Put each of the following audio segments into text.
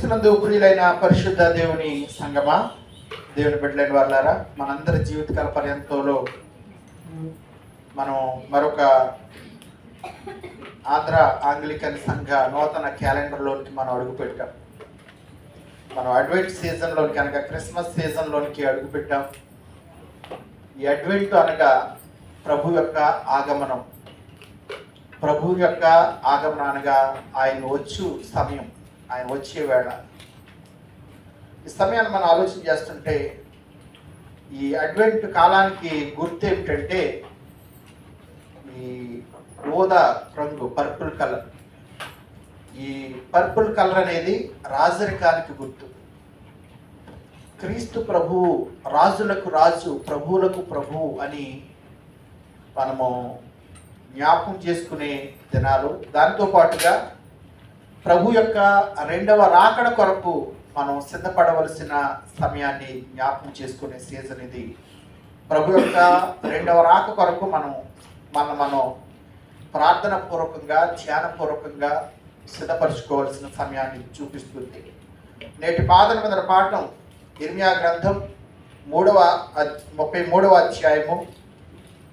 క్రీస్తునందు ప్రియులైన పరిశుద్ధ దేవుని సంగమా? దేవుని బిడ్డలైన వాళ్ళారా మనందరి జీవితకాల పర్యంతంలో మనం మరొక ఆంధ్ర ఆంగ్లికన్ సంఘ నూతన క్యాలెండర్లోనికి మనం అడుగుపెట్టాం మనం అడ్వెంట్ సీజన్లోని కనుక క్రిస్మస్ సీజన్లోనికి అడుగుపెట్టాం ఈ అడ్వెంట్ అనగా ప్రభు యొక్క ఆగమనం. ప్రభు యొక్క ఆగమనం అనగా ఆయన వచ్చు సమయం. ఆయన వచ్చే వేళ. ఈ సమయాన్ని మనం ఆలోచన చేస్తుంటే ఈ అడ్వెంట్ కాలానికి గుర్తు ఏమిటంటే ఈ ఊదా రంగు పర్పుల్ కలర్ ఈ పర్పుల్ కలర్ అనేది రాజరికానికి గుర్తు. క్రీస్తు ప్రభువు రాజులకు రాజు ప్రభువులకు ప్రభువు అని మనము జ్ఞాపకం చేసుకునే దినాలు. దాంతో పాటుగా ప్రభు యొక్క రెండవ రాకడ కొరకు మనం సిద్ధపడవలసిన సమయాన్ని జ్ఞాపకం చేసుకునే సీజన్ ఇది. ప్రభు యొక్క రెండవ రాక కొరకు మనం మన మనం ప్రార్థన పూర్వకంగా ధ్యాన పూర్వకంగా సిద్ధపరచుకోవాల్సిన సమయాన్ని చూపిస్తుంది. నేటి పాదన మీద పాఠం ఇర్మియా గ్రంథం మూడవ ముప్పై మూడవ అధ్యాయము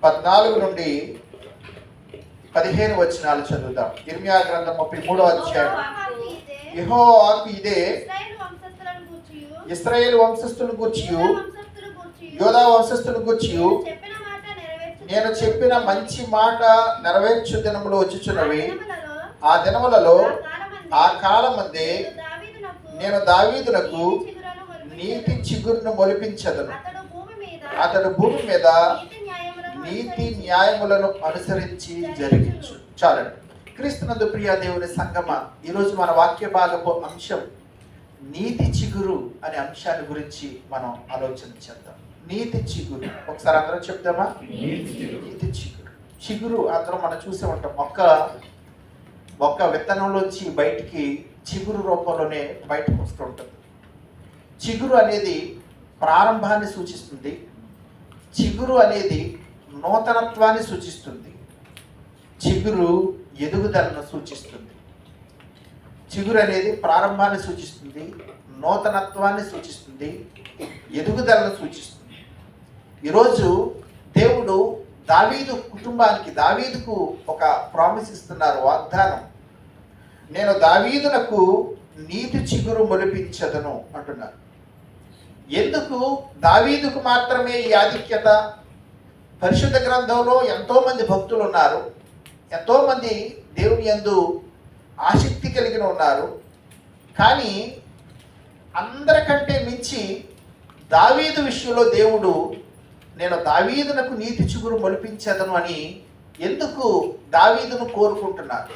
పద్నాలుగు నుండి పదిహేను వచనాలు చదువుదాం ఇర్మియా గ్రంథం ముప్పై మూడవ అధ్యాయం. యహో ఆకు ఇదే. ఇస్రాయేల్ వంశస్థులను గుర్చి యోధా వంశస్థులను గుర్చి నేను చెప్పిన మంచి మాట నెరవేర్చు దినములు వచ్చుచున్నవి. ఆ దినములలో ఆ కాలమందే నేను దావీదునకు నీతి చిగురును మొలిపించదను. అతడు భూమి మీద నీతి న్యాయములను అనుసరించి జరిగించు. చాలండి. క్రీస్తునందు ప్రియ దేవుని సంగమ ఈరోజు మన వాక్య భాగపు అంశం నీతి చిగురు అనే అంశాన్ని గురించి మనం ఆలోచన చేద్దాం. నీతి చిగురు. ఒకసారి అందరం చెప్దామా? నీతి చిగురు. చిగురు అందరం మనం చూసే ఉంటాం. మొక్క మొక్క విత్తనంలోంచి బయటికి చిగురు రూపంలోనే బయటకు వస్తూ ఉంటుంది. చిగురు అనేది ప్రారంభాన్ని సూచిస్తుంది. చిగురు అనేది నూతనత్వాన్ని సూచిస్తుంది. చిగురు ఎదుగుదలను సూచిస్తుంది. చిగురు అనేది ప్రారంభాన్ని సూచిస్తుంది నూతనత్వాన్ని సూచిస్తుంది ఎదుగుదలను సూచిస్తుంది. ఈరోజు దేవుడు దావీదు కుటుంబానికి దావీదుకు ఒక ప్రామిస్ ఇస్తున్నారు వాగ్దానం. నేను దావీదునకు నీతి చిగురు మొలిపించదను అంటున్నారు. ఎందుకు? దావీదుకు మాత్రమే ఈ ఆధిక్యత పరిశుద్ధ గ్రంథంలో ఎంతో మంది భక్తులు ఉన్నారు. ఎంతో మంది దేవుని ఎందు ఆసక్తి కలిగిన ఉన్నారు. కానీ అందరికంటే మించి దావీదు విషయంలో దేవుడు నేను దావీదునకు నీతి చిగురు మొలిపించేదను అని ఎందుకు దావీదును కోరుకుంటున్నారు?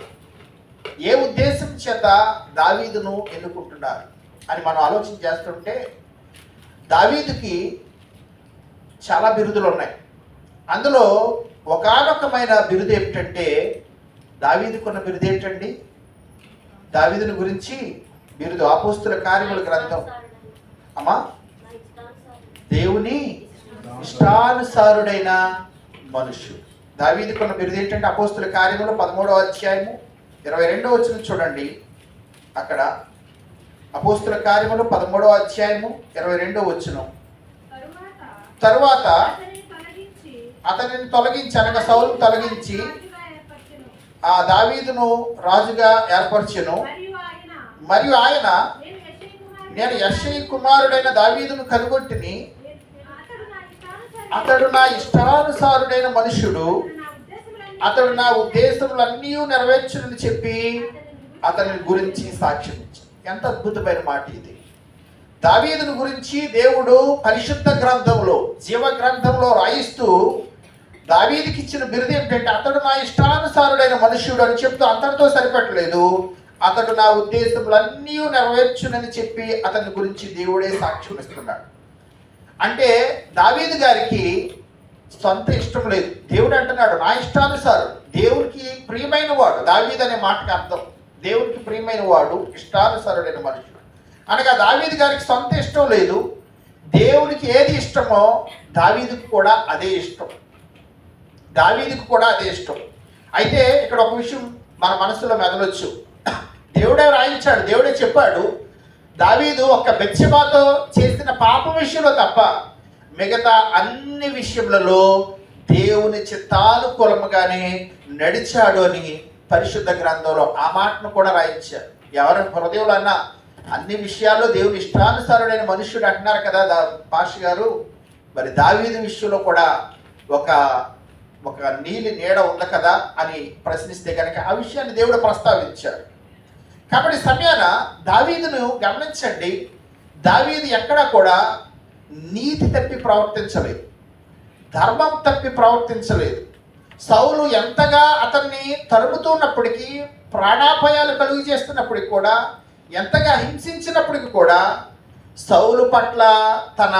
ఏ ఉద్దేశం చేత దావీదును ఎన్నుకుంటున్నారు? అని మనం ఆలోచన చేస్తుంటే దావీదుకి చాలా బిరుదులు ఉన్నాయి. అందులో ఒకానొకమైన బిరుదు ఏమిటంటే దావీదుకున్న బిరుదు ఏంటండి దావీదుని గురించి బిరుదు అపోస్తుల కార్యముల గ్రంథం. అమ్మా దేవుని ఇష్టానుసారుడైన మనుష్యుడు. దావీదుకున్న బిరుదు ఏంటంటే అపోస్తుల కార్యములు పదమూడవ అధ్యాయము ఇరవై రెండవ వచ్చిన చూడండి. అక్కడ అపోస్తుల కార్యములు పదమూడవ అధ్యాయము ఇరవై రెండవ వచ్చిన తరువాత అతనిని తొలగించి అనగా సౌలు తొలగించి ఆ దావీదును రాజుగా ఏర్పరచెను. మరియు ఆయన నేను యశ్వ కుమారుడైన దావీదును కనుగొట్టిని అతడు నా ఇష్టానుసారుడైన మనుషుడు అతడు నా ఉద్దేశములన్నీ నెరవేర్చునని చెప్పి అతని గురించి సాక్ష్యం ఎంత అద్భుతమైన మాట ఇది. దావీదుని గురించి దేవుడు పరిశుద్ధ గ్రంథంలో జీవ గ్రంథంలో రాయిస్తూ దావీదికి ఇచ్చిన బిరుదు ఏంటంటే అతడు నా ఇష్టానుసారుడైన మనుష్యుడు అని చెప్తూ అంతటితో సరిపెట్టలేదు. అతడు నా ఉద్దేశములన్నీ నెరవేర్చునని చెప్పి అతని గురించి దేవుడే సాక్ష్యం ఇస్తున్నాడు. అంటే దావీదు గారికి సొంత ఇష్టం లేదు. దేవుడు అంటున్నాడు నా ఇష్టానుసారుడు దేవుడికి ప్రియమైన వాడు. దావీద్ అనే మాటకి అర్థం దేవుడికి ప్రియమైన వాడు ఇష్టానుసారుడైన మనుషుడు అనగా దావీదు గారికి సొంత ఇష్టం లేదు. దేవుడికి ఏది ఇష్టమో దావీదుకు కూడా అదే ఇష్టం. దావీదికి కూడా అదే ఇష్టం. అయితే ఇక్కడ ఒక విషయం మన మనసులో మెదలొచ్చు. దేవుడే రాయించాడు దేవుడే చెప్పాడు దావీదు ఒక్క బెచ్చబాతో చేసిన పాప విషయంలో తప్ప మిగతా అన్ని విషయములలో దేవుని చిత్తానుకూలముగానే నడిచాడు అని పరిశుద్ధ గ్రంథంలో ఆ మాటను కూడా రాయించారు. ఎవరి? హృదయంలో అన్నా అన్ని విషయాల్లో దేవుని ఇష్టానుసారుడైన మనుష్యుడు అంటున్నారు కదా దా భాష గారు మరి దావీదు విషయంలో కూడా ఒక ఒక నీలి నీడ ఉంది కదా అని ప్రశ్నిస్తే కనుక ఆ విషయాన్ని దేవుడు ప్రస్తావించాడు. కాబట్టి సమయాన దావీదును గమనించండి. దావీదు ఎక్కడా కూడా నీతి తప్పి ప్రవర్తించలేదు. ధర్మం తప్పి ప్రవర్తించలేదు. సౌలు ఎంతగా అతన్ని తరుముతున్నప్పటికీ ప్రాణాపాయాలు కలుగు చేస్తున్నప్పటికి కూడా ఎంతగా హింసించినప్పటికీ కూడా సౌలు పట్ల తన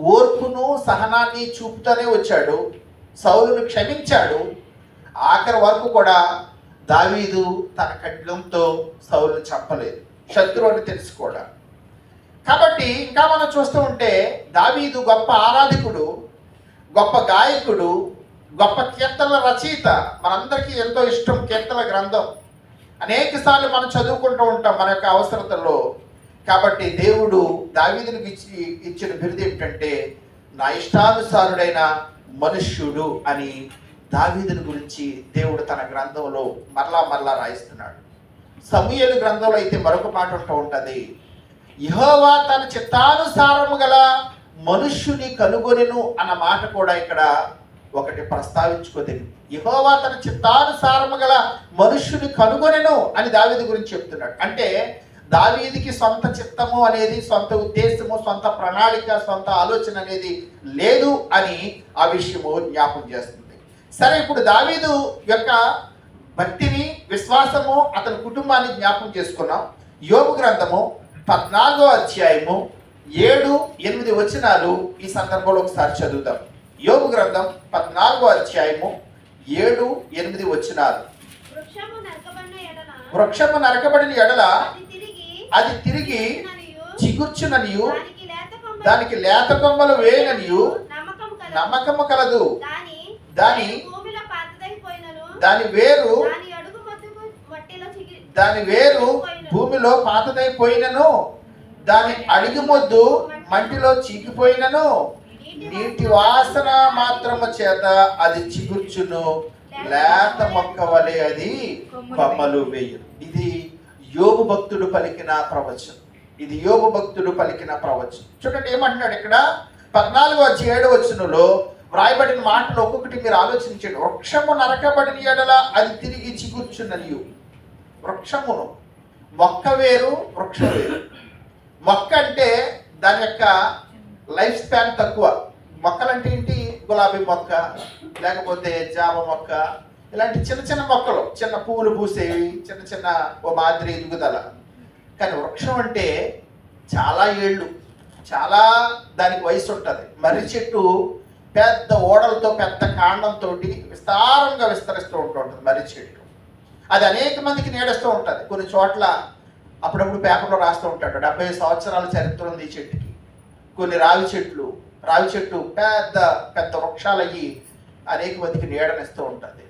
ఓర్పును సహనాన్ని చూపుతూనే వచ్చాడు. సౌలును క్షమించాడు. ఆఖరి వరకు కూడా దావీదు తన ఖడ్గంతో సౌలు చంపలేదు. శత్రువు అని తెలుసు కూడా కాబట్టి ఇంకా మనం చూస్తూ ఉంటే దావీదు గొప్ప ఆరాధకుడు గొప్ప గాయకుడు గొప్ప కీర్తనల రచయిత. మనందరికీ ఎంతో ఇష్టం కీర్తన గ్రంథం. అనేక సార్లు మనం చదువుకుంటూ ఉంటాం మన యొక్క అవసరతల్లో. కాబట్టి దేవుడు దావీదునికి ఇచ్చి ఇచ్చిన బిరుదు ఏంటంటే నా ఇష్టానుసారుడైన మనుష్యుడు అని దావీదుని గురించి దేవుడు తన గ్రంథంలో మరలా మరలా రాయిస్తున్నాడు. సమూహలు గ్రంథంలో అయితే మరొక మాట ఉంటూ ఉంటుంది. యహోవా తన చిత్తానుసారము గల మనుష్యుని కనుగొనెను అన్న మాట కూడా ఇక్కడ ఒకటి ప్రస్తావించుకోదగింది యహోవా తన చిత్తానుసారము గల మనుష్యుని కనుగొనెను అని దావిది గురించి చెప్తున్నాడు. అంటే దావీదికి సొంత చిత్తము అనేది సొంత ఉద్దేశము సొంత ప్రణాళిక సొంత ఆలోచన అనేది లేదు అని ఆ విషయము జ్ఞాపకం చేస్తుంది. సరే ఇప్పుడు దావీదు యొక్క భక్తిని విశ్వాసము అతని కుటుంబాన్ని జ్ఞాపకం చేసుకున్నాం. యోగు గ్రంథము పద్నాలుగో అధ్యాయము ఏడు ఎనిమిది వచనాలు ఈ సందర్భంలో ఒకసారి చదువుదాం. యోగు గ్రంథం పద్నాలుగో అధ్యాయము ఏడు ఎనిమిది వచనాలు. వృక్షము నరకబడిన ఎడల అది తిరిగి చిగుర్చుననియు, దానికి లేత కొమ్మలు వేయననియు. నమ్మకం కలదు. నమ్మకము కలదు. దాని దాని వేరు దాని వేరు భూమిలో పాతదైపోయినను. దాని అడుగు మొద్దు మంటిలో చీకిపోయినను నీటి వాసన మాత్రము చేత అది చిగుర్చును. లేత మొక్క వలె అది కొమ్మలు వేయు ఇది యోగు భక్తుడు పలికిన ప్రవచనం. ఇది యోగు భక్తుడు పలికిన ప్రవచనం. చూడండి ఏమంటున్నాడు ఇక్కడ? పద్నాలుగు వచ్చి ఏడు వచనంలో వ్రాయబడిన మాటలు ఒక్కొక్కటి మీరు ఆలోచించండి. వృక్షము నరకబడిన ఎడల అది తిరిగి చిగుర్చుననియు వృక్షమును. మొక్క వేరు వృక్షం వేరు. మొక్క అంటే దాని యొక్క లైఫ్ స్పాన్ తక్కువ. మొక్కలంటే ఏంటి? గులాబీ మొక్క లేకపోతే జామ మొక్క ఇలాంటి చిన్న చిన్న మొక్కలు చిన్న పువ్వులు పూసేవి చిన్న చిన్న ఓ మాదిరి ఎదుగుదల. కానీ వృక్షం అంటే చాలా ఏళ్ళు చాలా దానికి వయసు ఉంటుంది. మర్రి చెట్టు పెద్ద ఓడలతో పెద్ద కాండంతో విస్తారంగా విస్తరిస్తూ ఉంటూ ఉంటుంది మర్రి చెట్టు. అది అనేక మందికి నీడస్తూ ఉంటుంది. కొన్ని చోట్ల అప్పుడప్పుడు పేపర్లో రాస్తూ ఉంటాడు. డెబ్బై సంవత్సరాల చరిత్ర ఉంది ఈ చెట్టుకి. కొన్ని రావి చెట్లు రావి చెట్టు పెద్ద పెద్ద వృక్షాలయ్యి అనేక మందికి నీడనిస్తూ ఉంటుంది.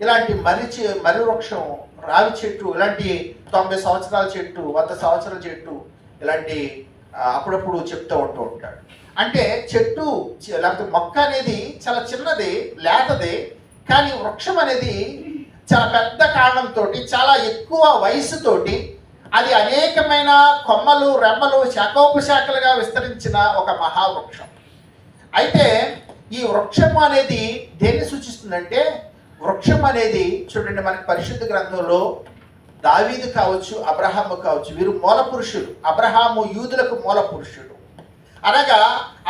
ఇలాంటి మర్రి చె మర్రి వృక్షం రావి చెట్టు ఇలాంటి తొంభై సంవత్సరాల చెట్టు వంద సంవత్సరాల చెట్టు ఇలాంటి అప్పుడప్పుడు చెప్తూ ఉంటూ ఉంటాడు. అంటే చెట్టు లేకపోతే మొక్క అనేది చాలా చిన్నది లేతది కానీ వృక్షం అనేది చాలా పెద్ద కారణంతో చాలా ఎక్కువ వయసుతోటి అది అనేకమైన కొమ్మలు రెమ్మలు శాఖోపశాఖలుగా విస్తరించిన ఒక మహావృక్షం. అయితే ఈ వృక్షము అనేది దేన్ని సూచిస్తుందంటే వృక్షం అనేది చూడండి మనకి పరిశుద్ధ గ్రంథంలో దావీదు కావచ్చు అబ్రహాము కావచ్చు వీరు మూల పురుషులు. అబ్రహాము యూదులకు మూల పురుషుడు. అనగా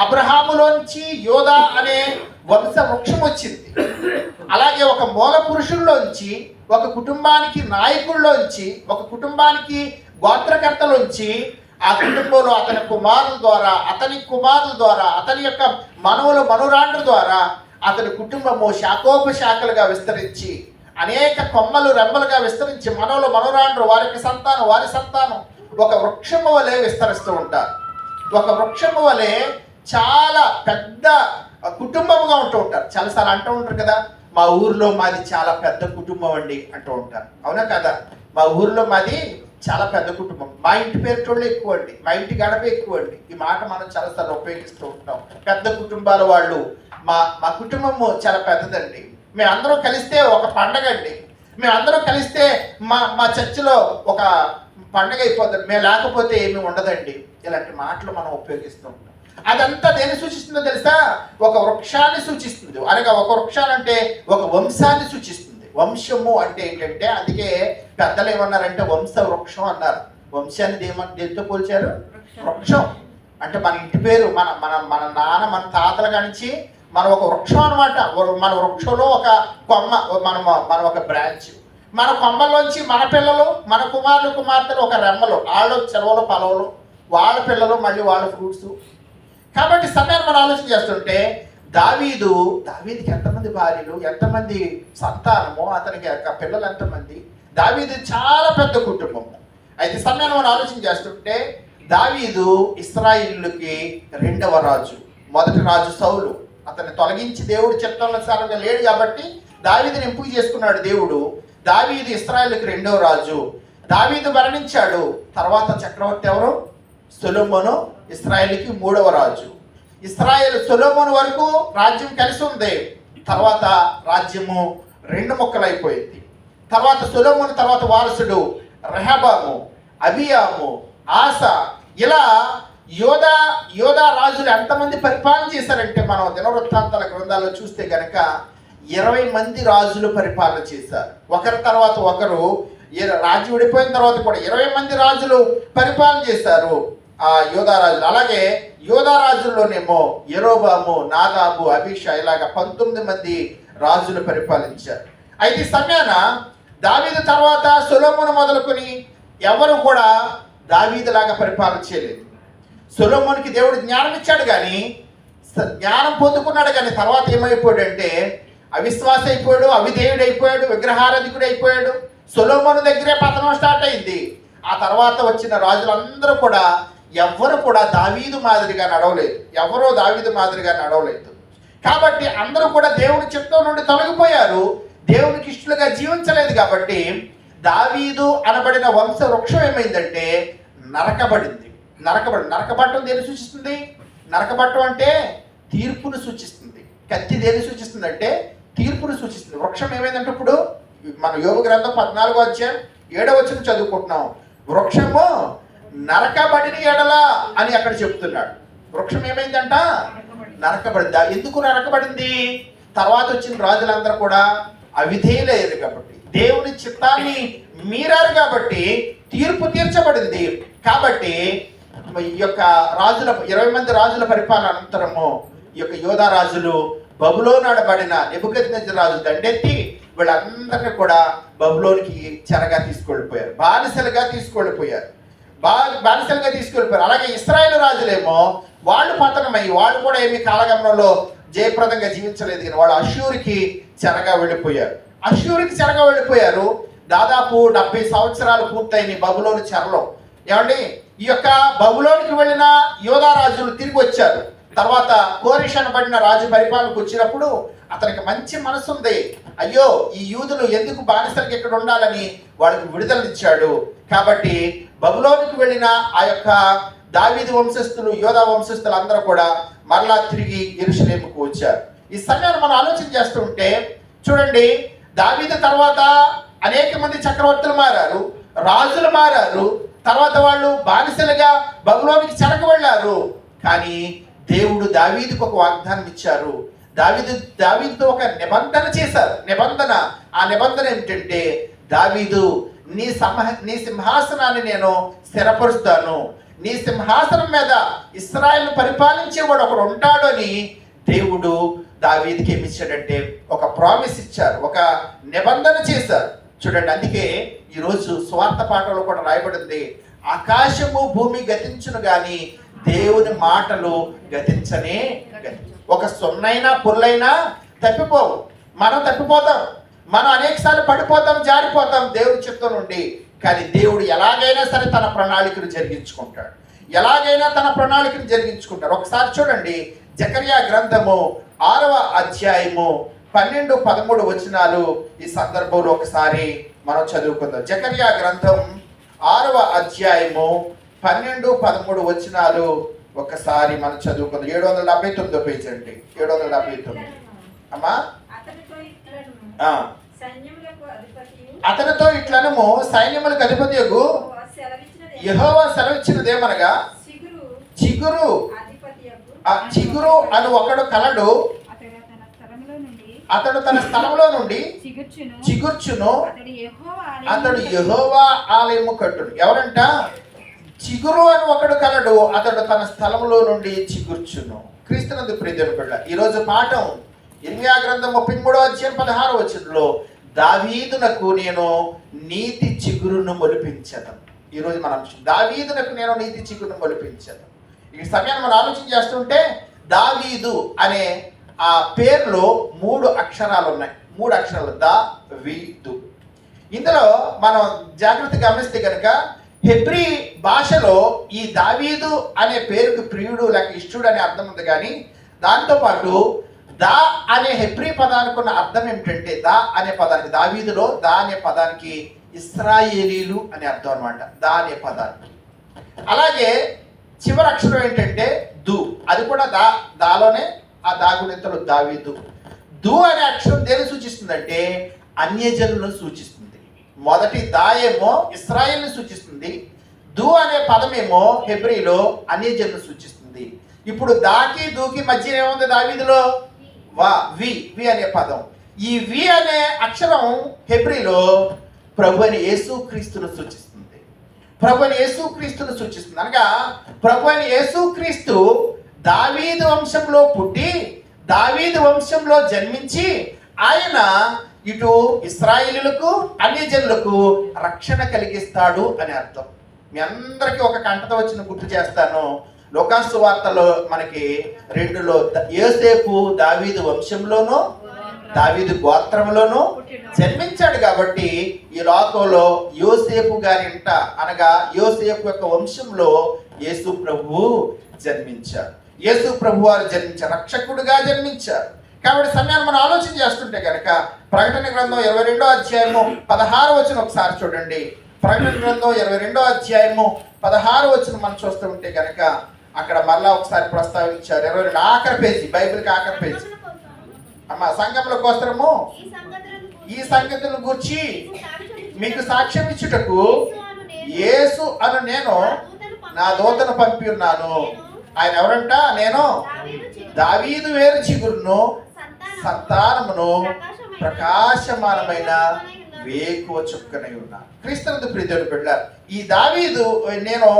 అబ్రహాములోంచి యోధా అనే వంశ వృక్షం వచ్చింది. అలాగే ఒక మూల పురుషుల్లోంచి ఒక కుటుంబానికి నాయకుల్లోంచి ఒక కుటుంబానికి గోత్రకర్తలోంచి ఆ కుటుంబంలో అతని కుమారుల ద్వారా అతని కుమారుల ద్వారా అతని యొక్క మనవుల మనురాండ్ర ద్వారా అతని కుటుంబము శాఖోపశాఖలుగా విస్తరించి అనేక కొమ్మలు రెమ్మలుగా విస్తరించి మనవులు మనోరాండ్రు వారికి సంతానం వారి సంతానం. ఒక వృక్షము వలె విస్తరిస్తూ ఉంటారు. ఒక వృక్షము వలె చాలా పెద్ద కుటుంబముగా ఉంటూ ఉంటారు. చాలాసార్లు అంటూ ఉంటారు కదా మా ఊర్లో మాది చాలా పెద్ద కుటుంబం అండి అంటూ ఉంటారు. అవునా కదా? మా ఊర్లో మాది చాలా పెద్ద కుటుంబం. మా ఇంటి పేరుటోళ్ళు ఎక్కువ అండి. మా ఇంటి గడప ఎక్కువ అండి. ఈ మాట మనం చాలాసార్లు ఉపయోగిస్తూ ఉంటాం. పెద్ద కుటుంబాల వాళ్ళు మా మా కుటుంబము చాలా పెద్దదండి. మేమందరం కలిస్తే ఒక పండగ అండి మేమందరం కలిస్తే మా మా చర్చిలో ఒక పండగ అయిపోతుంది మేము లేకపోతే ఏమీ ఉండదండి. ఇలాంటి మాటలు మనం ఉపయోగిస్తూ ఉంటాం. అదంతా దేని సూచిస్తుందో తెలుసా? ఒక వృక్షాన్ని సూచిస్తుంది. అనగా ఒక వృక్షాన్ని అంటే ఒక వంశాన్ని సూచిస్తుంది. వంశము అంటే ఏంటంటే అందుకే పెద్దలు ఏమన్నారంటే వంశ వృక్షం అన్నారు. వంశాన్ని దేమ దేంతో పోల్చారు? వృక్షం. అంటే మన ఇంటి పేరు మన మన మన నాన్న మన తాతల కానించి మన ఒక వృక్షం అనమాట మన వృక్షంలో ఒక కొమ్మ మన మన ఒక బ్రాంచ్. మన కొమ్మల్లోంచి మన పిల్లలు మన కుమారులు కుమార్తెలు ఒక రెమ్మలు. వాళ్ళు చెలవలు పలవలు వాళ్ళ పిల్లలు మళ్ళీ వాళ్ళ ఫ్రూట్స్ కాబట్టి సమయం మనం ఆలోచన చేస్తుంటే దావీదు దావీదికి ఎంతమంది భార్యలు ఎంతమంది సంతానము అతనికి యొక్క పిల్లలు ఎంతమంది? దావీదు చాలా పెద్ద కుటుంబము అయితే సమయం మనం ఆలోచన చేస్తుంటే దావీదు ఇస్రాయిల్కి రెండవ రాజు మొదటి రాజు సౌలు. అతన్ని తొలగించి దేవుడు చిత్తానుసారంగా లేడు కాబట్టి దావీదుని ఎంపిక చేసుకున్నాడు దేవుడు. దావీదు ఇస్రాయల్కి రెండవ రాజు. దావీదు మరణించాడు. తర్వాత చక్రవర్తి ఎవరు? సొలొమోను ఇస్రాయల్కి మూడవ రాజు. ఇస్రాయల్ సొలొమోను వరకు రాజ్యం కలిసి ఉంది. తర్వాత రాజ్యము రెండు ముక్కలైపోయింది. తర్వాత సొలొమోను తర్వాత వారసుడు రెహబాము అబియాము ఆశ ఇలా యోధా యోధా రాజులు ఎంతమంది పరిపాలన చేశారంటే మనం దినవృత్తాంతాల గ్రంథాల్లో చూస్తే కనుక ఇరవై మంది రాజులు పరిపాలన చేశారు. ఒకరి తర్వాత ఒకరు రాజ్యం విడిపోయిన తర్వాత కూడా ఇరవై మంది రాజులు పరిపాలన చేశారు ఆ యోధారాజులు అలాగే యోధారాజుల్లోనేమో ఎరోబాము నాదాబు అభిషా ఇలాగ పంతొమ్మిది మంది రాజులు పరిపాలించారు. అయితే ఈ సమయాన దావీదు తర్వాత సులోమును మొదలుకొని ఎవరు కూడా దావీదులాగా పరిపాలన చేయలేదు. సొలోమోనికి దేవుడు జ్ఞానం ఇచ్చాడు కానీ స- జ్ఞానం పొందుకున్నాడు కానీ తర్వాత ఏమైపోయాడు అంటే అవిశ్వాస అయిపోయాడు అవిధేయుడు అయిపోయాడు విగ్రహారాధికుడు అయిపోయాడు. సొలోమోను దగ్గరే పతనం స్టార్ట్ అయింది. ఆ తర్వాత వచ్చిన రాజులందరూ కూడా ఎవ్వరు కూడా దావీదు మాదిరిగా నడవలేదు. ఎవరో దావీదు మాదిరిగా నడవలేదు. కాబట్టి అందరూ కూడా దేవుడి చిత్తం నుండి తొలగిపోయారు. దేవునికి ఇష్టలుగా జీవించలేదు కాబట్టి దావీదు అనబడిన వంశ వృక్షం ఏమైందంటే నరకబడింది. నరకబడు నరకబట్టం దేని సూచిస్తుంది? నరకబట్టం అంటే తీర్పును సూచిస్తుంది. కత్తి దేని సూచిస్తుంది అంటే తీర్పును సూచిస్తుంది. వృక్షం ఏమైందంటే ఇప్పుడు మన యోగ గ్రంథం పద్నాలుగో అధ్యాయం ఏడవ వచ్చిన చదువుకుంటున్నాం. వృక్షము నరకబడిన ఎడల అని అక్కడ చెప్తున్నాడు. వృక్షం ఏమైందంట? నరకబడిందా. ఎందుకు నరకబడింది? తర్వాత వచ్చిన రాజులందరూ కూడా అవిధేయులయ్యారు కాబట్టి దేవుని చిత్తాన్ని మీరారు కాబట్టి తీర్పు తీర్చబడింది. కాబట్టి ఈ యొక్క రాజుల ఇరవై మంది రాజుల పరిపాలన అనంతరము ఈ యొక్క యోధా రాజులు బబులో నడబడిన నెబుకద్నెజ రాజు దండెత్తి వీళ్ళందరినీ కూడా బబులోనికి చెరగా తీసుకెళ్ళిపోయారు. బానిసలుగా తీసుకెళ్ళిపోయారు. బా బానిసలుగా తీసుకెళ్ళిపోయారు. అలాగే ఇస్రాయేల్ రాజులేమో వాళ్ళు పతనమయ్యి వాళ్ళు కూడా ఏమి కాలగమనంలో జయప్రదంగా జీవించలేదు కానీ వాళ్ళు అశూరికి చెరగా వెళ్ళిపోయారు. అశూరికి చెరగా వెళ్ళిపోయారు. దాదాపు డెబ్బై సంవత్సరాలు పూర్తయిన బబులోని చెరలో. ఏమండి? ఈ యొక్క బబులోనికి వెళ్ళిన యోధా రాజులు తిరిగి వచ్చారు. తర్వాత కోరిష్ అనబడిన రాజు పరిపాలనకు వచ్చినప్పుడు అతనికి మంచి మనసు ఉంది. అయ్యో ఈ యూదులు ఎందుకు బానిసలకు ఇక్కడ ఉండాలని వాళ్ళకి విడుదలనిచ్చాడు కాబట్టి బబులోనికి వెళ్ళిన ఆ యొక్క దావీదు వంశస్థులు యోధా వంశస్థులు అందరూ కూడా మరలా తిరిగి ఎరుషలేముకు వచ్చారు. ఈ సమయాన్ని మనం ఆలోచన చేస్తుంటే చూడండి దావీదు తర్వాత అనేక మంది చక్రవర్తులు మారారు రాజులు మారారు తర్వాత వాళ్ళు బానిసలుగా బబులోనికి చెరక వెళ్ళారు. కానీ దేవుడు దావీదుకు ఒక వాగ్దానం ఇచ్చారు. దావీదు దావీదుతో ఒక నిబంధన చేశారు. నిబంధన ఆ నిబంధన ఏమిటంటే దావీదు నీ సమ నీ సింహాసనాన్ని నేను స్థిరపరుస్తాను. నీ సింహాసనం మీద ఇస్రాయల్ పరిపాలించేవాడు ఒకడు ఉంటాడు అని దేవుడు దావీదికి ఏమి ఇచ్చాడంటే ఒక ప్రామిస్ ఇచ్చారు. ఒక నిబంధన చేశారు. చూడండి అందుకే ఈరోజు స్వార్థ పాటలో కూడా రాయబడింది ఆకాశము భూమి గతించును గాని దేవుని మాటలు గతించనే ఒక సున్నైనా పుల్లైనా తప్పిపోవు. మనం తప్పిపోతాం. మనం అనేక సార్లు పడిపోతాం జారిపోతాం దేవుని చిత్తం నుండి. కానీ దేవుడు ఎలాగైనా సరే తన ప్రణాళికను జరిగించుకుంటాడు. ఎలాగైనా తన ప్రణాళికను జరిగించుకుంటాడు. ఒకసారి చూడండి జకర్యా గ్రంథము ఆరవ అధ్యాయము పన్నెండు పదమూడు వచనాలు ఈ సందర్భంలో ఒకసారి మనం చదువుకుందాం. జకర్యా గ్రంథం ఆరవ అధ్యాయము పన్నెండు పదమూడు వచనాలు ఒకసారి మనం చదువుకుందాం. ఏడు వందల డెబ్బై తొమ్మిదో పేజీ అండి ఏడు వందల డెబ్బై తొమ్మిది అమ్మా అతనితో ఇట్లను సైన్యములకు అధిపతి యెహోవా సెలవిచ్చినది యహోవా సెలవిచ్చినదేమనగా? చిగురు చిగురు అని ఒకడు కలడు అతడు తన స్థలంలో నుండి అతడు తన స్థలంలో నుండి చిగుర్చును. అతడు యెహోవా ఆలయము కట్టుడు ఎవరంట? చిగురు అని ఒకడు కలడు. అతడు తన స్థలంలో నుండి చిగుర్చును. క్రీస్తునందు ప్రియమైన బిడ్డ ఈరోజు పాఠం ఇర్మియా గ్రంథం ముప్పై మూడో అధ్యాయం పదహారు వచ్చంలో దావీదునకు నేను నీతి చిగురును మొలిపించదు. ఈరోజు మన అంశం దావీదునకు నేను నీతి చిగురును మొలిపించదు. ఈ సమయాన్ని మనం ఆలోచన చేస్తుంటే దావీదు అనే ఆ పేరులో మూడు అక్షరాలు ఉన్నాయి. మూడు అక్షరాలు. ద వి దు. ఇందులో మనం జాగ్రత్త గమనిస్తే కనుక హెబ్రి భాషలో ఈ దావీదు అనే పేరుకు ప్రియుడు లేక ఇష్టుడు అనే అర్థం ఉంది కానీ దాంతోపాటు దా అనే హెబ్రి పదానికి ఉన్న అర్థం ఏమిటంటే దా అనే పదానికి దావీదులో దా అనే పదానికి ఇస్రాయేలీలు అనే అర్థం అనమాట దా అనే పదానికి. అలాగే చివరి అక్షరం ఏంటంటే దు. అది కూడా దా దాలోనే ఆ దాగునెత్తలు దావీదు. దు అనే అక్షరం దేని సూచిస్తుందంటే అన్యజనులను సూచిస్తుంది. మొదటి దా ఏమో ఇస్రాయేల్ని సూచిస్తుంది. దు అనే పదమేమో హెబ్రిలో అన్యజనులు సూచిస్తుంది. ఇప్పుడు దాకి దూకి మధ్య ఏముంది దావీదులో? వా వి వి అనే పదం. ఈ వి అనే అక్షరం హెబ్రిలో ప్రభు అని యేసుక్రీస్తును సూచిస్తుంది. ప్రభు అని యేసుక్రీస్తును సూచిస్తుంది. అనగా ప్రభు అని యేసుక్రీస్తు దావీదు వంశంలో పుట్టి దావీదు వంశంలో జన్మించి ఆయన ఇటు ఇస్రాయిలులకు అన్యజనులకు రక్షణ కలిగిస్తాడు అని అర్థం. మీ అందరికీ ఒక కంటత వచ్చిన గుర్తు చేస్తాను. లోకాసు వార్తలో మనకి రెండులో ఏసేపు దావీదు వంశంలోనూ దావీదు గోత్రంలోనూ జన్మించాడు కాబట్టి ఈ లోకంలో యోసేపు గారింట అనగా యోసేపు యొక్క వంశంలో యేసు ప్రభువు జన్మించారు యేసు ప్రభు వారు జన్మించారు రక్షకుడుగా జన్మించారు. కాబట్టి సమయాన్ని మనం ఆలోచన చేస్తుంటే కనుక ప్రకటన గ్రంథం ఇరవై రెండో అధ్యాయము పదహారు వచ్చిన ఒకసారి చూడండి. ప్రకటన గ్రంథం ఇరవై రెండో అధ్యాయము పదహారు వచ్చిన మనం చూస్తూ ఉంటే కనుక అక్కడ మరలా ఒకసారి ప్రస్తావించారు. ఇరవై రెండు ఆఖరి పేజీ బైబిల్కి ఆఖరి పేజీ. సంగముల అమ్మ సంఘముల కోసము ఈ సంగతులను ఈ గూర్చి మీకు సాక్ష్యం ఇచ్చుటకు ఏసు యేసు అను నేను నా దూతను పంపి ఉన్నాను. ఆయన ఎవరంట? నేను దావీదు వేరు చిగురును. సంతానమును. ప్రకాశమానమైన వేకువ చుక్కనై ఉన్నా క్రీస్తునందు ప్రియదేవుడు బిడ్డ ఈ దావీదు నేను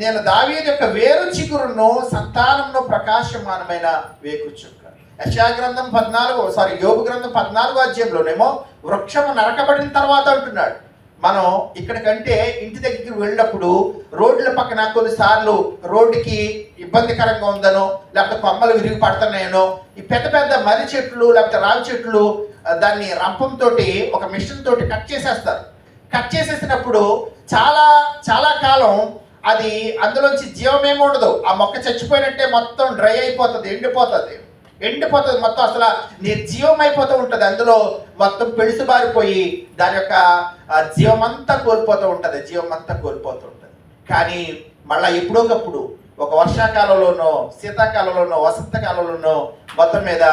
నేను దావీదు యొక్క వేరు చిగురును సంతానమును ప్రకాశమానమైన వేకు చుక్క. యశా గ్రంథం పద్నాలుగు సారీ యోగు గ్రంథం పద్నాలుగో అధ్యాయంలోనేమో వృక్షము నరకబడిన తర్వాత అంటున్నాడు. మనం ఇక్కడికంటే ఇంటి దగ్గరికి వెళ్ళినప్పుడు రోడ్ల పక్కన కొన్నిసార్లు రోడ్డుకి ఇబ్బందికరంగా ఉందనో లేకపోతే కొమ్మలు విరిగి పడుతున్నాయనో ఈ పెద్ద పెద్ద మర్రి చెట్లు లేకపోతే రావి చెట్లు దాన్ని రంపంతో ఒక మిషన్ తోటి కట్ చేసేస్తారు. కట్ చేసేసినప్పుడు చాలా చాలా కాలం అది అందులోంచి జీవమేమి ఉండదు. ఆ మొక్క చచ్చిపోయినట్టే మొత్తం డ్రై అయిపోతుంది ఎండిపోతుంది. ఎండిపోతుంది మొత్తం అసలు నిర్జీవం అయిపోతూ ఉంటుంది. అందులో మొత్తం పెడుసుబారిపోయి దాని యొక్క జీవమంతా కోల్పోతూ ఉంటుంది. జీవమంతా కోల్పోతూ ఉంటుంది. కానీ మళ్ళీ ఎప్పుడోకప్పుడు ఒక వర్షాకాలంలోనో శీతాకాలంలోనో వసంతకాలంలోనో మొత్తం మీద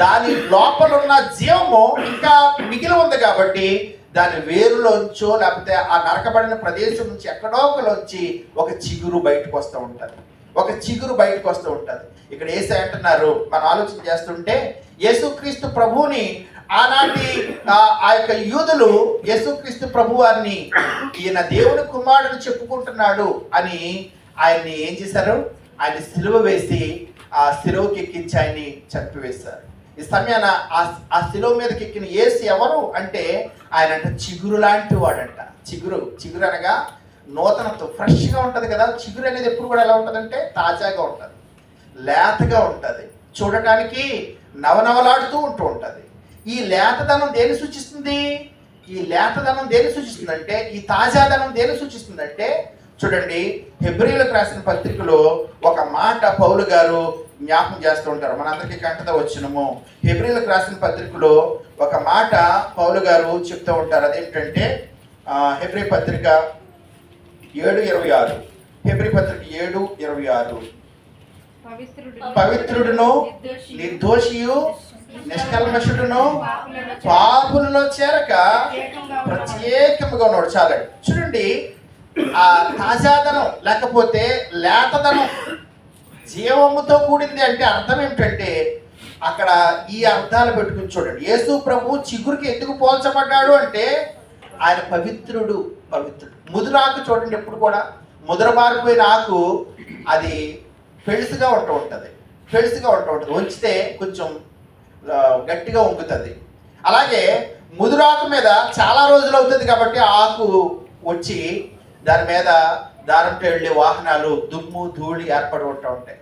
దాని లోపల ఉన్న జీవము ఇంకా మిగిలి ఉంది కాబట్టి దాని వేరులోంచో లేకపోతే ఆ నరకబడిన ప్రదేశం నుంచి ఎక్కడో ఒకలోంచి ఒక చిగురు బయటకు వస్తూ ఉంటుంది. ఒక చిగురు బయటకు వస్తూ ఉంటుంది. ఇక్కడ ఏసై అంటున్నారు మనం ఆలోచన చేస్తుంటే యేసుక్రీస్తు ప్రభువుని ఆనాటి ఆ యొక్క యూదులు యేసుక్రీస్తు ప్రభు వారిని ఈయన దేవుని కుమారుడు చెప్పుకుంటున్నాడు అని ఆయన్ని ఏం చేశారు? ఆయన సిలువ వేసి ఆ సిలువకి ఎక్కించి ఆయన్ని చంపివేశారు. ఈ సమయాన ఆ శిలువ మీదకి ఎక్కిన ఏసు ఎవరు అంటే ఆయన చిగురు లాంటి వాడంట. చిగురు చిగురు అనగా నూతనత్వం. ఫ్రెష్గా ఉంటుంది కదా చిగురు అనేది ఎప్పుడు కూడా ఎలా ఉంటుందంటే తాజాగా ఉంటుంది. లేతగా ఉంటుంది. చూడటానికి నవనవలాడుతూ ఉంటూ ఉంటుంది. ఈ లేతదనం దేని సూచిస్తుంది? ఈ లేతదనం దేని సూచిస్తుందంటే ఈ తాజాదనం దేని సూచిస్తుందంటే చూడండి హెబ్రిలకు రాసిన పత్రికలో ఒక మాట పౌలు గారు జ్ఞాపకం చేస్తూ ఉంటారు. మనందరికీ కంటత వచ్చినము. హెబ్రిలకు రాసిన పత్రికలో ఒక మాట పౌలు గారు చెప్తూ ఉంటారు. అదేంటంటే హెబ్రి పత్రిక ఏడు ఇరవై ఆరు. ఫిబ్రి పత్రిక ఏడు ఇరవై ఆరు. పవిత్రుడు పవిత్రుడును నిర్దోషియు నిష్కల్మషుడును పాపులలో చేరక ప్రత్యేకముగా ఉన్నాడు. చాలండి. చూడండి ఆ తాజాదనం లేకపోతే లేతదనం జీవముతో కూడింది అంటే అర్థం ఏమిటంటే అక్కడ ఈ అర్థాలు పెట్టుకుని చూడండి. యేసు ప్రభు చిగురికి ఎందుకు పోల్చబడ్డాడు అంటే ఆయన పవిత్రుడు పవిత్రుడు. ముదురాకు చూడండి ఎప్పుడు కూడా. ముదుర మారిపోయిన ఆకు అది పెళుసుగా ఉంటూ ఉంటుంది. పెళుసుగా ఉంటూ ఉంటుంది. ఉంచితే కొంచెం గట్టిగా వంగుతుంది. అలాగే ముదురాకు మీద చాలా రోజులు అవుతుంది కాబట్టి ఆకు వచ్చి దాని మీద దారంతో వెళ్ళే వాహనాలు దుమ్ము ధూళి ఏర్పడి ఉంటూ ఉంటాయి.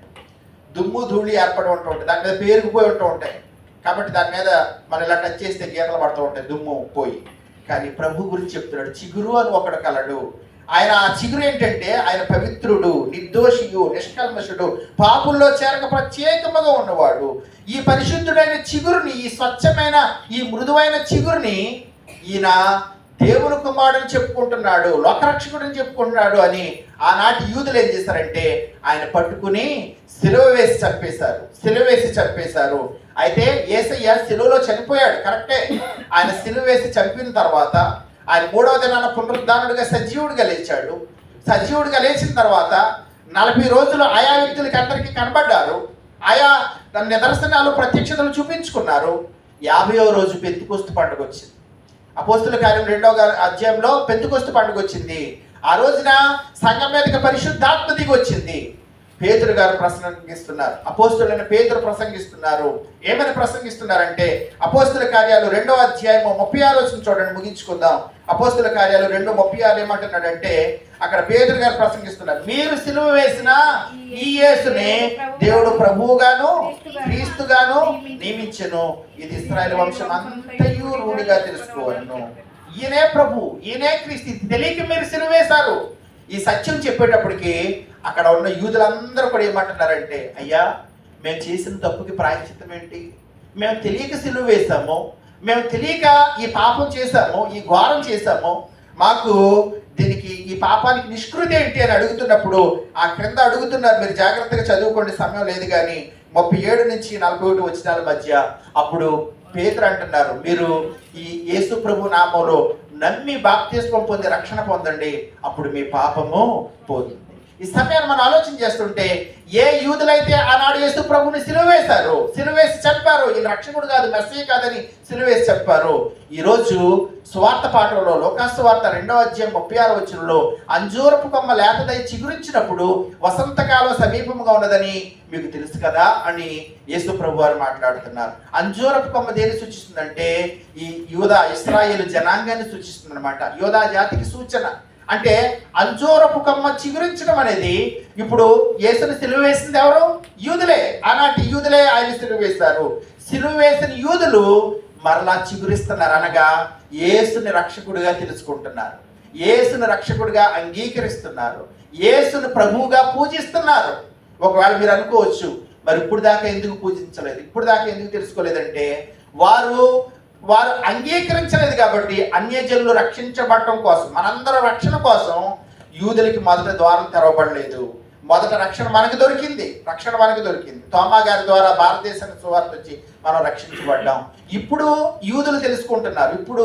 దుమ్ము ధూళి ఏర్పడి ఉంటూ ఉంటాయి. దాని మీద పేరుకుపోయి ఉంటూ ఉంటాయి. కాబట్టి దాని మీద మనం ఇలా టచ్ చేస్తే గీతలు పడుతూ ఉంటాయి. దుమ్ము పోయి. కానీ ప్రభు గురించి చెప్తున్నాడు చిగురు అని ఒకడు కలడు. ఆయన ఆ చిగురు ఏంటంటే ఆయన పవిత్రుడు నిర్దోషియు నిష్కల్మషుడు పాపుల్లో చేరక ప్రత్యేకముగా ఉన్నవాడు. ఈ పరిశుద్ధుడైన చిగురుని ఈ స్వచ్ఛమైన ఈ మృదువైన చిగురుని ఈయన దేవుని కుమారుడని చెప్పుకుంటున్నాడు లోకరక్షకుడని చెప్పుకుంటున్నాడు అని ఆనాటి యూదులు ఏం చేశారంటే ఆయన పట్టుకుని సిలువ వేసి చంపేశారు సిలువ వేసి చంపేశారు. అయితే ఏసయ్య సిలువలో చనిపోయాడు కరెక్టే. ఆయన సిలువ వేసి చంపిన తర్వాత ఆయన మూడవ దినాన పునరుద్ధానుడిగా సజీవుడిగా లేచాడు. సజీవుడిగా లేచిన తర్వాత నలభై రోజులు ఆయా వ్యక్తులకి అందరికీ కనబడ్డారు. ఆయా నిదర్శనాలు ప్రత్యక్షతలు చూపించుకున్నారు. యాభైవ రోజు పెంతుకొస్తు పండుగ వచ్చింది అపోస్తుల కార్యం రెండవ అధ్యాయంలో పెంతుకొస్తు పండుగ వచ్చింది ఆ రోజున సంఘం మీదకి పరిశుద్ధాత్మ దిగి వచ్చింది పేతురు గారు ప్రసంగిస్తున్నారు. అపోస్తులైన పేతురు ప్రసంగిస్తున్నారు. ఏమని ప్రసంగిస్తున్నారంటే అపోస్తుల కార్యాలు రెండో అధ్యాయము ముప్పై ఆరు వచ్చిన చూడండి ముగించుకుందాం. అపోస్తుల కార్యాలు రెండు ముప్పై ఆరు ఏమంటున్నాడంటే అక్కడ పేతురు గారు ప్రసంగిస్తున్నారు. మీరు సిలువ వేసిన ఈ యేసుని దేవుడు ప్రభువుగాను క్రీస్తుగాను నియమించను. ఇది ఇస్రాయల్ వంశం అంతయు రూఢిగా తెలుసుకోవలను. ఈయనే ప్రభు ఈయనే క్రీస్తు. తెలియక మీరు సిలువేశారు ఈ సత్యం చెప్పేటప్పటికి అక్కడ ఉన్న యూదులందరూ కూడా ఏమంటున్నారంటే అయ్యా మేము చేసిన తప్పుకి ప్రాయశ్చిత్తం ఏంటి? మేము తెలియక సిలువ వేశాము. మేము తెలియక ఈ పాపం చేశాము ఈ ఘోరం చేశాము. మాకు దీనికి ఈ పాపానికి నిష్కృతి ఏంటి అని అడుగుతున్నప్పుడు ఆ క్రింద అడుగుతున్నారు మీరు జాగ్రత్తగా చదువుకోండి సమయం లేదు కానీ ముప్పై ఏడు నుంచి నలభై ఒకటి వచ్చినాల మధ్య. అప్పుడు పేదరు అంటున్నారు మీరు ఈ యేసు ప్రభు నామంలో నమ్మి బాప్తిస్మం పొంది రక్షణ పొందండి. అప్పుడు మీ పాపము పోతుంది. ఈ సమయాన్ని మనం ఆలోచన చేస్తుంటే ఏ యూదులైతే ఆనాడు యేసు ప్రభుని సిలువేశారు సిలువేసి చెప్పారు ఈ రక్షకుడు కాదు మెస్సీ కాదని సిలువేసి చెప్పారు ఈరోజు స్వార్థ పాఠంలో లోకాస్వార్త రెండవ అధ్యాయం ముప్పై ఆరు వచ్చినలో అంజూరపు కొమ్మ లేతదై చిగురించినప్పుడు వసంతకాలం సమీపంగా ఉన్నదని మీకు తెలుసు కదా అని యేసు ప్రభు వారు మాట్లాడుతున్నారు. అంజూరపు కొమ్మ దేని సూచిస్తుందంటే ఈ యూదా ఇస్రాయేల్ జనాంగాన్ని సూచిస్తుంది అనమాట యోధా జాతికి సూచన. అంటే అంజూరపు కమ్మ చిగురించడం అనేది ఇప్పుడు యేసుని సిలువ వేసింది ఎవరు? యూదులే. ఆనాటి యూదులే ఆయన సిలువ వేశారు. సిలువ వేసిన యూదులు మరలా చిగురిస్తున్నారు అనగా యేసుని రక్షకుడిగా తెలుసుకుంటున్నారు. యేసుని రక్షకుడిగా అంగీకరిస్తున్నారు. యేసుని ప్రభువుగా పూజిస్తున్నారు. ఒకవేళ మీరు అనుకోవచ్చు మరి ఇప్పుడు దాకా ఎందుకు పూజించలేదు? ఇప్పుడు దాకా ఎందుకు తెలుసుకోలేదంటే వారు వారు అంగీకరించలేదు కాబట్టి అన్యజనులు రక్షించబడటం కోసం మనందరం రక్షణ కోసం యూదులకి మొదట ద్వారం తెరవబడలేదు. మొదట రక్షణ మనకు దొరికింది రక్షణ మనకు దొరికింది. తోమా గారి ద్వారా భారతదేశానికి సువార్త వచ్చి మనం రక్షించబడ్డాం. ఇప్పుడు యూదులు తెలుసుకుంటున్నారు ఇప్పుడు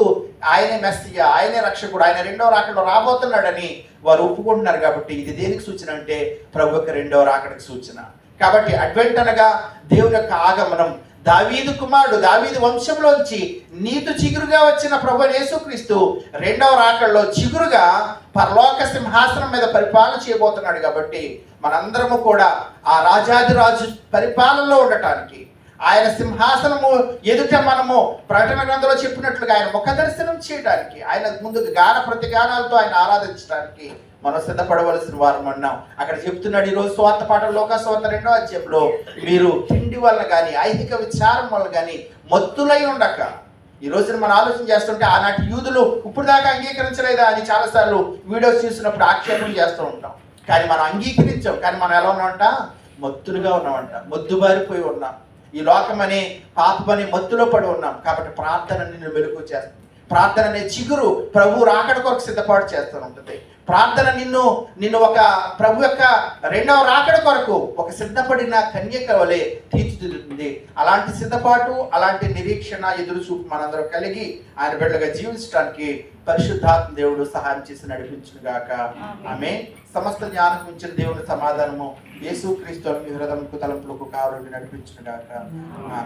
ఆయనే మెస్సియ ఆయనే రక్షకుడు ఆయన రెండవ రాకడలో రాబోతున్నాడని వారు ఒప్పుకుంటున్నారు కాబట్టి ఇది దేనికి సూచన అంటే ప్రభు యొక్క రెండవ రాకడికి సూచన. కాబట్టి అడ్వెంట్ అనగా దేవుని యొక్క ఆగమనం దావీదు కుమారుడు దావీదు వంశంలోంచి నీతు చిగురుగా వచ్చిన ప్రభు యేసుక్రీస్తు రెండవ రాకల్లో చిగురుగా పరలోక సింహాసనం మీద పరిపాలన చేయబోతున్నాడు కాబట్టి మనందరము కూడా ఆ రాజాదిరాజు పరిపాలనలో ఉండటానికి ఆయన సింహాసనము ఎదుట మనము ప్రకటన గ్రంథంలో చెప్పినట్లుగా ఆయన ముఖ దర్శనం చేయడానికి ఆయన ముందుకు గాన ప్రతిగానాలతో ఆయన ఆరాధించడానికి మనం సిద్ధపడవలసిన వారం అన్నాం. అక్కడ చెప్తున్నాడు ఈరోజు స్వార్థ పాట లోకస్వార్థ రెండో అధ్యయంలో. మీరు తిండి వల్ల కానీ ఐహిక విచారం వల్ల కానీ మత్తులై ఉండక. ఈ రోజున మనం ఆలోచన చేస్తుంటే ఆనాటి యూదులు ఇప్పుడు దాకా అంగీకరించలేదా అని చాలాసార్లు వీడియోస్ చూసినప్పుడు ఆక్షేపణ చేస్తూ ఉంటాం. కానీ మనం అంగీకరించాం. కానీ మనం ఎలా ఉన్నామంట? మత్తులుగా ఉన్నామంట. మొద్దుబారిపోయి ఉన్నాం. ఈ లోకం అనే పాపం అనే మత్తులో పడి ఉన్నాం. కాబట్టి ప్రార్థన నిన్ను వెలుగు చేస్తుంది. ప్రార్థన అనే చిగురు ప్రభు రాకడ కొరకు సిద్ధపాటు చేస్తూ ఉంటుంది. ప్రార్థన నిన్ను నిన్ను ఒక ప్రభు యొక్క రెండవ రాకడ కొరకు ఒక సిద్ధపడిన కన్యక వలె తీర్చిదిద్దుతుంది. అలాంటి సిద్ధపాటు అలాంటి నిరీక్షణ ఎదురు చూపు మనందరం కలిగి ఆయన బిడ్డగా జీవించడానికి పరిశుద్ధాత్మ దేవుడు సహాయం చేసి నడిపించును గాక. ఆమె సమస్త జ్ఞానం ఇచ్చిన దేవుని సమాధానము యేసు క్రీస్తు హృదయంకు తలంపులకు కావాలని నడిపించును గాక. ఆమె